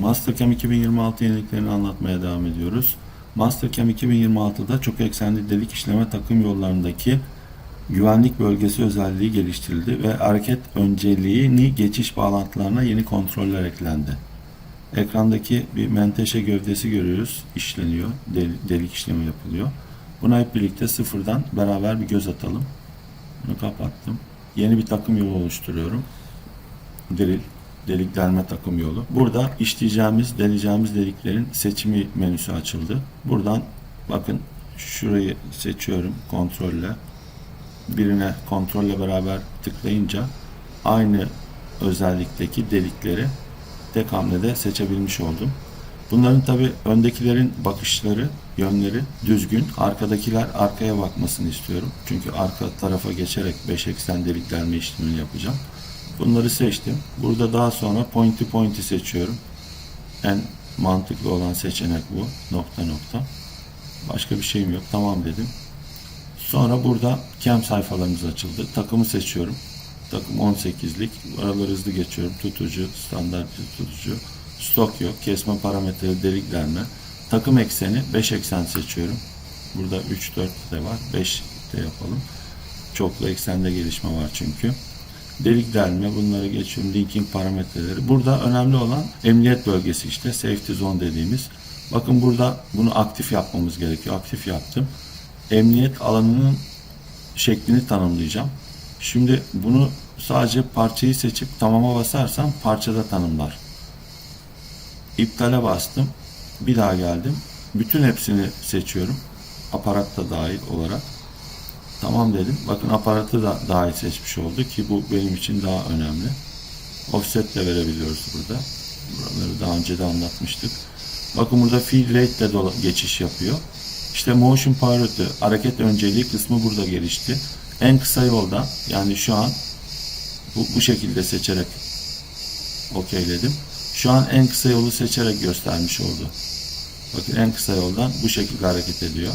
Mastercam 2026 yeniliklerini anlatmaya devam ediyoruz. Mastercam 2026'da çok eksenli delik işleme takım yollarındaki güvenlik bölgesi özelliği geliştirildi ve hareket önceliğini geçiş bağlantılarına yeni kontroller eklendi. Ekrandaki bir menteşe gövdesi görüyoruz. işleniyor. del- Delik işlemi yapılıyor. Buna hep birlikte sıfırdan beraber bir göz atalım. Bunu kapattım. Yeni bir takım yolu oluşturuyorum. Drill, delik delme takım yolu. Burada işleyeceğimiz, deleceğimiz deliklerin seçimi menüsü açıldı. Buradan bakın şurayı seçiyorum kontrolle. Birine kontrolle beraber tıklayınca aynı özellikteki delikleri tek hamlede seçebilmiş oldum. Bunların tabi öndekilerin bakışları, yönleri düzgün. Arkadakiler arkaya bakmasını istiyorum. Çünkü arka tarafa geçerek 5 eksen deliklenme işlemini yapacağım. Bunları seçtim. Burada daha sonra pointy pointy seçiyorum. En mantıklı olan seçenek bu. Nokta nokta. Başka bir şeyim yok. Tamam dedim. Sonra burada cam sayfalarımız açıldı. Takımı seçiyorum. Takım 18'lik. Araları hızlı geçiyorum. Tutucu, standart tutucu. Stok yok. Kesme parametreleri deliklenme. Takım ekseni 5 eksen seçiyorum. Burada 3, 4 de var. 5 de yapalım. Çoklu eksende gelişme var çünkü. Delik delme bunları geçiyorum. Linking parametreleri. Burada önemli olan emniyet bölgesi işte. Safety zone dediğimiz. Bakın burada bunu aktif yapmamız gerekiyor. Aktif yaptım. Emniyet alanının şeklini tanımlayacağım. Şimdi bunu sadece parçayı seçip tamama basarsam parçada tanımlar. İptale bastım. Bir daha geldim. Bütün hepsini seçiyorum. Aparat da dahil olarak. Tamam dedim. Bakın aparatı da dahil seçmiş oldu ki bu benim için daha önemli. Offset de verebiliyoruz burada. Buraları daha önce de anlatmıştık. Bakın burada feed rate ile geçiş yapıyor. İşte motion priority hareket önceliği kısmı burada gelişti. En kısa yolda yani şu an bu, bu şekilde seçerek okeyledim. Şu an en kısa yolu seçerek göstermiş oldu. Bakın en kısa yoldan bu şekilde hareket ediyor.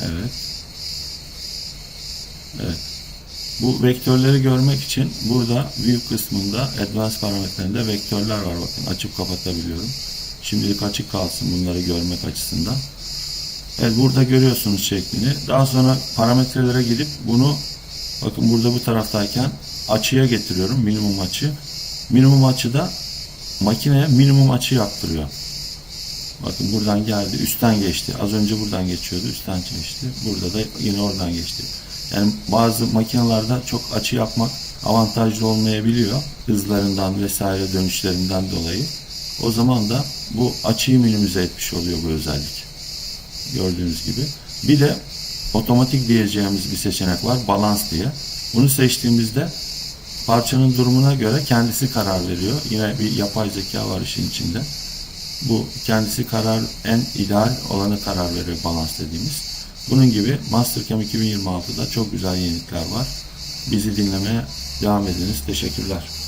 Evet. Bu vektörleri görmek için burada view kısmında advanced parametrelerinde vektörler var. Bakın açıp kapatabiliyorum. Şimdilik açık kalsın bunları görmek açısından. Evet burada görüyorsunuz şeklini. Daha sonra parametrelere gidip bunu bakın burada bu taraftayken açıya getiriyorum. Minimum açı. Minimum açıda makineye minimum açı yaptırıyor. Bakın buradan geldi, üstten geçti. Az önce buradan geçiyordu, üstten geçti. Burada da yine oradan geçti. Yani bazı makinelerde çok açı yapmak avantajlı olmayabiliyor. Hızlarından vesaire dönüşlerinden dolayı. O zaman da bu açıyı minimize etmiş oluyor bu özellik. Gördüğünüz gibi. Bir de otomatik diyeceğimiz bir seçenek var. Balans diye. Bunu seçtiğimizde parçanın durumuna göre kendisi karar veriyor. Yine bir yapay zeka var işin içinde. Bu kendisi karar en ideal olanı karar veriyor balans dediğimiz. Bunun gibi Mastercam 2026'da çok güzel yenilikler var. Bizi dinlemeye devam ediniz. Teşekkürler.